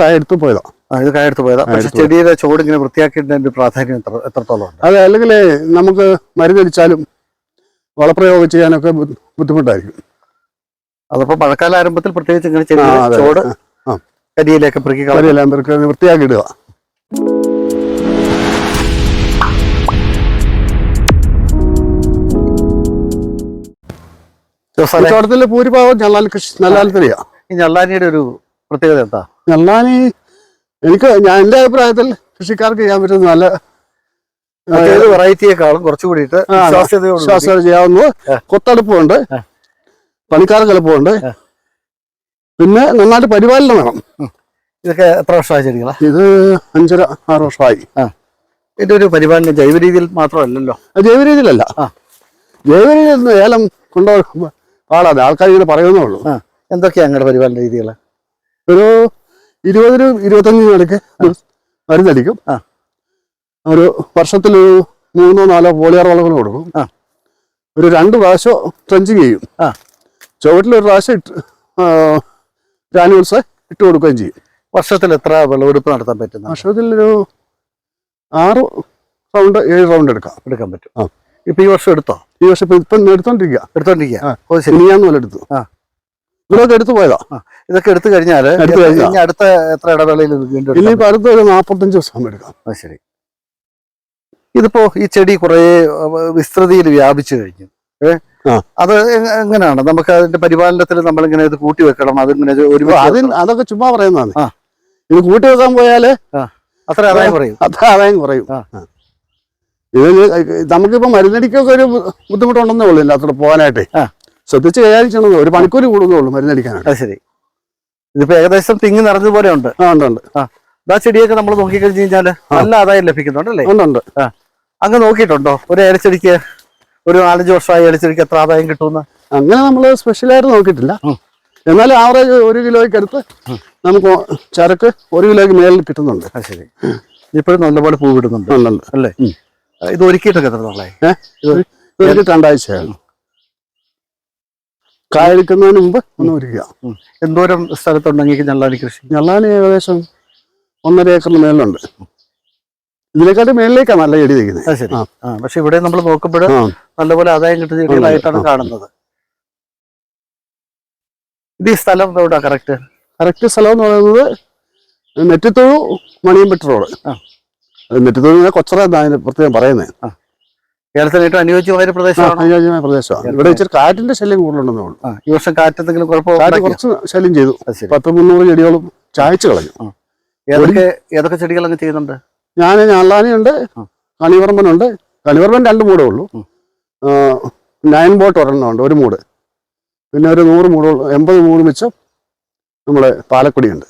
കായ എടുത്ത് പോയതാ ഇത് കായെടുത്ത് പോയതാ. പക്ഷെ ചെടിയുടെ ചോട് ഇങ്ങനെ വൃത്തിയാക്കിയതിന്റെ ഒരു പ്രാധാന്യം എത്ര എത്രത്തോളം അതെ അല്ലെങ്കിൽ നമുക്ക് മരുന്നടിച്ചാലും വളപ്രയോഗം ചെയ്യാനൊക്കെ ബുദ്ധിമുട്ടായിരിക്കും. അതപ്പോ മഴക്കാല ആരംഭത്തിൽ പ്രത്യേകിച്ച് ഇങ്ങനെ. ചോട് കരിയിലൊക്കെ പെറുക്കി കരിയെല്ലാം പേർക്ക് വൃത്തിയാക്കി ഇടുക ഭൂരിഭാഗം ഞള്ളാൽ കൃഷി നല്ലാലത്തിലെയാ ഈ ഞള്ളാനിയുടെ ഒരു പ്രത്യേകത എന്താ? ഞള്ളാനി എനിക്ക് ഞാൻ എന്റെ അഭിപ്രായത്തിൽ കൃഷിക്കാർക്ക് ചെയ്യാൻ പറ്റുന്ന നല്ല വെറൈറ്റിയെക്കാളും കുറച്ചുകൂടിയിട്ട് ആ, അതെ. വിശ്വാസ്യതയോട് ശ്വാസം ചെയ്യാവുന്നത്. കൊത്തടുപ്പമുണ്ട്. പണിക്കാർക്ക് എളുപ്പമുണ്ട്. പിന്നെ നന്നായിട്ട് പരിപാലനം വേണം. ഇതൊക്കെ എത്ര വർഷമായി ചെടികളാ ഇത് അഞ്ചര ആറ് വർഷമായി. ഇതിന്റെ ഒരു പരിപാലനം ജൈവ രീതിയിൽ മാത്രമല്ലല്ലോ? ജൈവ രീതിയിലല്ല. ജൈവ രീതിയിൽ നിന്ന് ഏലം കൊണ്ടുപോകാൻ പാടാതെ ആൾക്കാർ ഇങ്ങനെ പറയുന്നേ ഉള്ളൂ. എന്തൊക്കെയാണ് ഞങ്ങളുടെ പരിപാലന രീതികൾ ഒരു ഇരുപതിനും ഇരുപത്തഞ്ചിനും ഇടയ്ക്ക് മരുന്നടിക്കും ആ. ഒരു വർഷത്തിൽ ഒരു മൂന്നോ നാലോ പോളിയാർ വളങ്ങൾ കൊടുക്കും. ആ. ഒരു രണ്ട് പ്രാവശ്യം ട്രെഞ്ചിങ് ചെയ്യും. ആ. ചുവട്ടിൽ ഒരു പ്രാവശ്യം ഇട്ട് ഗ്രാനുവൽസ് ഇട്ട് കൊടുക്കുകയും ചെയ്യും. വർഷത്തിൽ എത്ര വിളവെടുപ്പ് നടത്താൻ പറ്റുന്ന? വർഷത്തിൽ ഒരു ആറ് റൗണ്ട് ഏഴ് റൗണ്ട് എടുക്കാം. എടുക്കാൻ പറ്റും. ആ. ഇപ്പൊ ഈ വർഷം എടുത്തോ? ഈ വർഷം ഇപ്പം ഇപ്പം എടുത്തോണ്ടിരിക്കുക. എടുത്തോണ്ടിരിക്കുക ശരി. ഇനിയാന്ന് പോലെ എടുത്തു. ഇവിടെയൊക്കെ എടുത്തു പോയതാ. ഇതൊക്കെ എടുത്തു കഴിഞ്ഞാൽ അടുത്ത എത്ര ഇടവേളയിൽ ഇനിയിപ്പോ വീണ്ടും അടുത്ത ഒരു നാപ്പത്തഞ്ച് ദിവസം എടുക്കാം. അത് ശരി. ഇതിപ്പോ ഈ ചെടി കുറെ വിസ്തൃതിയിൽ വ്യാപിച്ചു കഴിഞ്ഞു. അത് എങ്ങ- എങ്ങനെയാണ്? നമുക്ക് അതിന്റെ പരിപാലനത്തിൽ നമ്മൾ ഇങ്ങനെ ഇത് കൂട്ടി വെക്കണം. അതിങ്ങനെ അതിന്. അതൊക്കെ ചുമ്മാ പറയുന്നതാണ്. ഇത് കൂട്ടി വെക്കാൻ പോയാൽ അത്ര ആദായം പറയും അത്ര ആദായം കുറയും. ഇത് നമുക്കിപ്പോ മരുന്നടിക്കൊക്കെ ഒരു ബുദ്ധിമുട്ടുണ്ടെന്നേ ഉള്ളൂ അത്ര പോകാനായിട്ട്. ശ്രദ്ധിച്ച് കൈകാര്യം ഒരു മണിക്കൂർ കൂടുന്നേ ഉള്ളൂ മരുന്നടിക്കാനായിട്ട്. ശരി. ഇതിപ്പോ ഏകദേശം തിങ്ങി നിറഞ്ഞതുപോലെ ഉണ്ട്. ആ ഉണ്ട് ഉണ്ട്. ആ ചെടിയൊക്കെ നമ്മൾ നോക്കിക്കഴിഞ്ഞ് കഴിഞ്ഞാൽ നല്ല ആദായം ലഭിക്കുന്നുണ്ടല്ലേ? ഉണ്ട് ഉണ്ട്. അങ്ങ് നോക്കിയിട്ടുണ്ടോ? ഒരു ഏലച്ചെടിക്ക് ഒരു നാലഞ്ച് വർഷമായി ഏലച്ചെടിക്ക് എത്ര ആദായം കിട്ടുമെന്ന്? അങ്ങനെ നമ്മൾ സ്പെഷ്യലായിട്ട് നോക്കിയിട്ടില്ല. എന്നാലും ആവറേജ് ഒരു കിലോയ്ക്ക് അടുത്ത് നമുക്ക് ചരക്ക് ഒരു കിലോയ്ക്ക് മേലിൽ കിട്ടുന്നുണ്ട്. അത് ശരി. ഇപ്പോഴും നല്ലപോലെ പൂ വിടുന്നുണ്ട് ഉണ്ട് ഉണ്ട്. അല്ലേ. ഇത് ഒരുക്കിയിട്ടൊക്കെ എത്ര നാളായി? ഏഹ് ഒരു രണ്ടാഴ്ചയാണ് കായെടുക്കുന്നതിന് മുമ്പ് ഒന്ന് ഒരുക്കുക എന്തോരം സ്ഥലത്തുണ്ടെങ്കിൽ ഞള്ളാനി കൃഷി. ഞള്ളാനി ഏകദേശം ഒന്നര ഏക്കറിന് മേലുണ്ട് ഇതിനെക്കാട്ടി മേളിലേക്കാണ് നല്ല ചെടി. ആ. പക്ഷെ ഇവിടെ നമ്മൾ നോക്കുമ്പോൾ നല്ലപോലെ ആദായം കിട്ടുന്ന ചെടികളായിട്ടാണ് കാണുന്നത്. ഇത് ഈ സ്ഥലം എവിടെ? കറക്റ്റ്? കറക്റ്റ് സ്ഥലം എന്ന് പറയുന്നത് നെറ്റിത്തൊഴു മണിയമ്പറ്റ റോഡ്. ആ. നെറ്റിത്തൊഴുവിനെ കൊച്ചറ പ്രത്യേകം പറയുന്നത്. ഏലത്തിനായിട്ട് അനുയോജ്യമായ ഒരു പ്രദേശമാണ്. അനുയോജ്യമായ പ്രദേശമാണ്. ഇവിടെ ഇച്ചിരി കാറ്റിന്റെ ശല്യം കൂടുതലുണ്ടെന്നേ ഉള്ളൂ. ഈ വർഷം കാറ്റ് കുഴപ്പമില്ല കുറച്ച് ശല്യം ചെയ്തു. പത്ത് മുന്നൂറ് ചെടികളും ചായച്ചു കളഞ്ഞു. ഏതൊക്കെ ഏതൊക്കെ ചെടികൾ അങ്ങ് ചെയ്യുന്നുണ്ട്? ഞാൻ ഞാളാനിയുണ്ട്. കണിവർമ്മനുണ്ട്. കണിവർമ്മൻ രണ്ട് മൂടേ ഉള്ളൂ. നയൻ ബോട്ട് ഒരെണ്ണമുണ്ട് ഒരു മൂട്. പിന്നെ ഒരു നൂറ് മൂട് എൺപത് മൂട് മിച്ചം നമ്മളെ പാലക്കുടിയുണ്ട്.